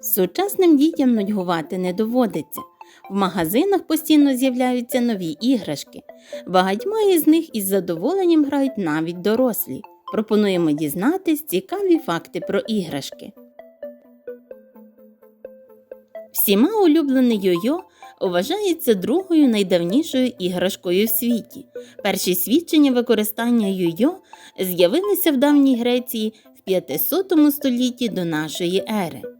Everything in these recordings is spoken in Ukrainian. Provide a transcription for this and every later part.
Сучасним дітям нудьгувати не доводиться. В магазинах постійно з'являються нові іграшки. Багатьма із них із задоволенням грають навіть дорослі. Пропонуємо дізнатись цікаві факти про іграшки. Всіма улюблене йо-йо вважається другою найдавнішою іграшкою в світі. Перші свідчення використання йо-йо з'явилися в давній Греції в 500 столітті до нашої ери.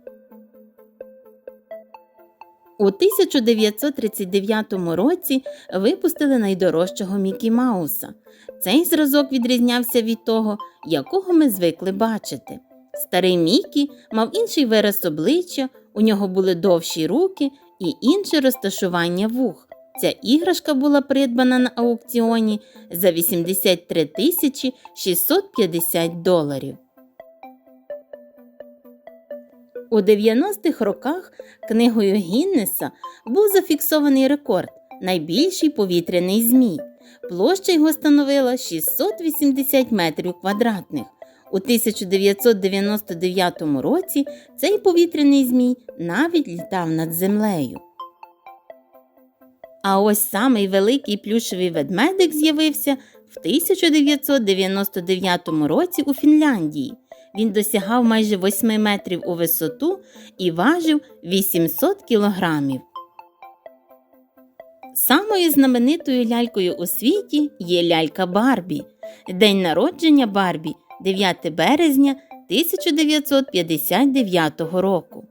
У 1939 році випустили найдорожчого Мікі Мауса. Цей зразок відрізнявся від того, якого ми звикли бачити. Старий Мікі мав інший вираз обличчя, у нього були довші руки і інше розташування вух. Ця іграшка була придбана на аукціоні за 83 тисячі 650 доларів. У 90-х роках книгою Гіннеса був зафіксований рекорд найбільший повітряний змій. Площа його становила 680 метрів квадратних. У 1999 році цей повітряний змій навіть літав над землею. А ось самий великий плюшевий ведмедик з'явився в 1999 році у Фінляндії. Він досягав майже 8 метрів у висоту і важив 800 кілограмів. Самою знаменитою лялькою у світі є лялька Барбі. День народження Барбі 9 березня 1959 року.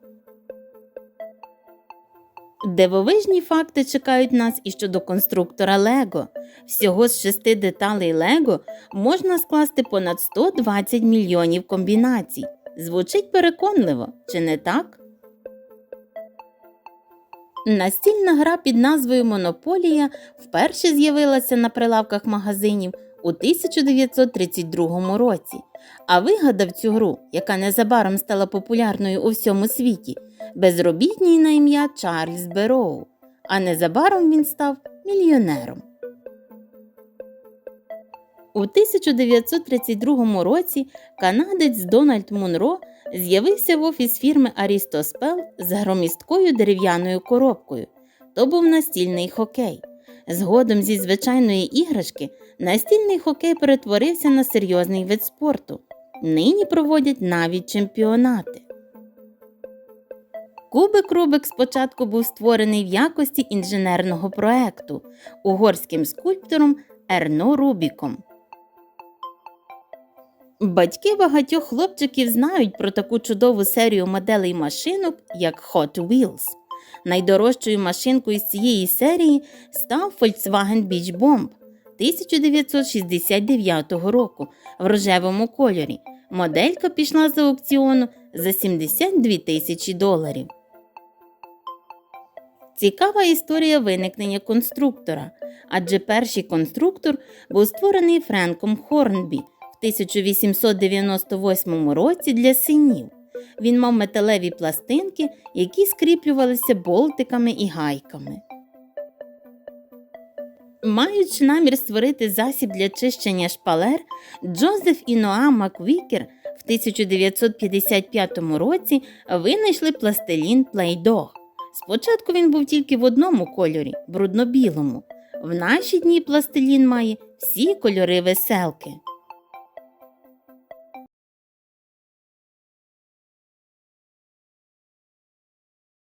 Дивовижні факти чекають нас і щодо конструктора Лего. Всього з шести деталей Лего можна скласти понад 120 мільйонів комбінацій. Звучить переконливо, чи не так? Настільна гра під назвою Монополія вперше з'явилася на прилавках магазинів у 1932 році, а вигадав цю гру, яка незабаром стала популярною у всьому світі, безробітній на ім'я Чарльз Бероу, а незабаром він став мільйонером. У 1932 році канадець Дональд Мунро з'явився в офіс фірми Арістоспел з громісткою дерев'яною коробкою. То був настільний хокей. Згодом зі звичайної іграшки настільний хокей перетворився на серйозний вид спорту. Нині проводять навіть чемпіонати. Кубик Рубик спочатку був створений в якості інженерного проекту угорським скульптором Ерно Рубіком. Батьки багатьох хлопчиків знають про таку чудову серію моделей машинок, як Hot Wheels. Найдорожчою машинкою з цієї серії став Volkswagen Beach Bomb 1969 року в рожевому кольорі. Моделька пішла з аукціону за 72 тисячі доларів. Цікава історія виникнення конструктора, адже перший конструктор був створений Френком Хорнбі в 1898 році для синів. Він мав металеві пластинки, які скріплювалися болтиками і гайками. Маючи намір створити засіб для чищення шпалер, Джозеф і Ноа Маквікер в 1955 році винайшли пластилін Плейдог. Спочатку він був тільки в одному кольорі брудно-білому. В наші дні пластилін має всі кольори веселки.